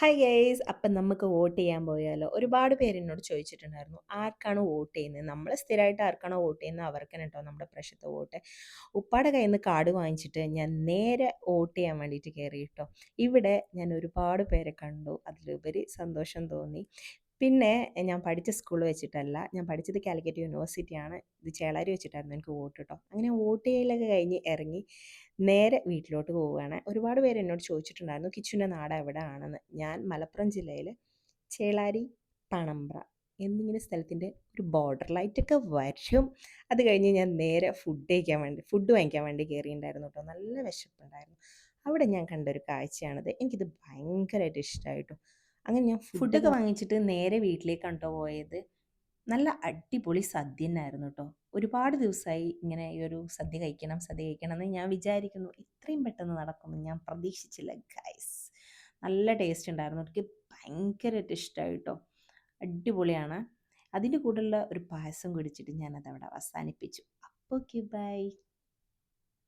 Hi guys അപ്പം നമുക്ക് vote ചെയ്യാൻ പോയാലോ? ഒരുപാട് പേര് എന്നോട് ചോദിച്ചിട്ടുണ്ടായിരുന്നു ആർക്കാണ് വോട്ട് ചെയ്യുന്നത്? നമ്മൾ സ്ഥിരമായിട്ട് ആർക്കാണോ വോട്ട് ചെയ്യുന്നത്? അവർക്കാണ് കേട്ടോ നമ്മുടെ പ്രശ്നത്തെ വോട്ട്. ഉപ്പാടെ കയ്യിൽ നിന്ന് കാർഡ് വാങ്ങിച്ചിട്ട് ഞാൻ നേരെ വോട്ട് ചെയ്യാൻ വേണ്ടിയിട്ട് കയറി കേട്ടോ ഇവിടെ ഞാൻ ഒരുപാട് പേരെ കണ്ടു അതിലുപരി സന്തോഷം തോന്നി. പിന്നെ ഞാൻ പഠിച്ച സ്കൂൾ വെച്ചിട്ടല്ല ഞാൻ പഠിച്ചത് കാലിക്കറ്റ് യൂണിവേഴ്സിറ്റിയാണ്. ഇത് ചേളാരി വെച്ചിട്ടായിരുന്നു എനിക്ക് വോട്ട് കേട്ടോ അങ്ങനെ വോട്ട് ചെയ്യലൊക്കെ കഴിഞ്ഞ് ഇറങ്ങി നേരെ വീട്ടിലോട്ട് പോവുകയാണ്. ഒരുപാട് പേര് എന്നോട് ചോദിച്ചിട്ടുണ്ടായിരുന്നു കിച്ചുവിന്റെ നാട് എവിടെയാണെന്ന്? ഞാൻ മലപ്പുറം ജില്ലയിൽ ചേളാരി പണമ്പ്ര എന്നിങ്ങനെ സ്ഥലത്തിന്റെ ഒരു ബോർഡർ ലൈറ്റൊക്കെ വരും. അത് കഴിഞ്ഞ് ഞാൻ നേരെ ഫുഡ് കഴിക്കാൻ വേണ്ടി ഫുഡ് വാങ്ങിക്കാൻ വേണ്ടി കയറിയിട്ടുണ്ടായിരുന്നു കേട്ടോ നല്ല വിശപ്പുണ്ടായിരുന്നു. അവിടെ ഞാൻ കണ്ടൊരു കാഴ്ചയാണിത്. എനിക്കിത് ഭയങ്കരമായിട്ട് ഇഷ്ടമായിട്ടോ അങ്ങനെ ഞാൻ ഫുഡൊക്കെ വാങ്ങിച്ചിട്ട് നേരെ വീട്ടിലേക്കാണ് കേട്ടോ പോയത്. നല്ല അടിപൊളി സദ്യ തന്നെയായിരുന്നു കേട്ടോ ഒരുപാട് ദിവസമായി ഇങ്ങനെ ഈ ഒരു സദ്യ കഴിക്കണം സദ്യ കഴിക്കണം എന്ന് ഞാൻ വിചാരിക്കുന്നു. ഇത്രയും പെട്ടെന്ന് നടക്കുമെന്ന് ഞാൻ പ്രതീക്ഷിച്ചില്ല ഗൈസ് നല്ല ടേസ്റ്റ് ഉണ്ടായിരുന്നു. എനിക്ക് ഭയങ്കരമായിട്ട് ഇഷ്ടമായി കേട്ടോ അടിപൊളിയാണ്. അതിന്റെ കൂടെയുള്ള ഒരു പായസം കുടിച്ചിട്ട് ഞാനത് അവിടെ അവസാനിപ്പിച്ചു. അപ്പോൾ ഓക്കെ ബൈ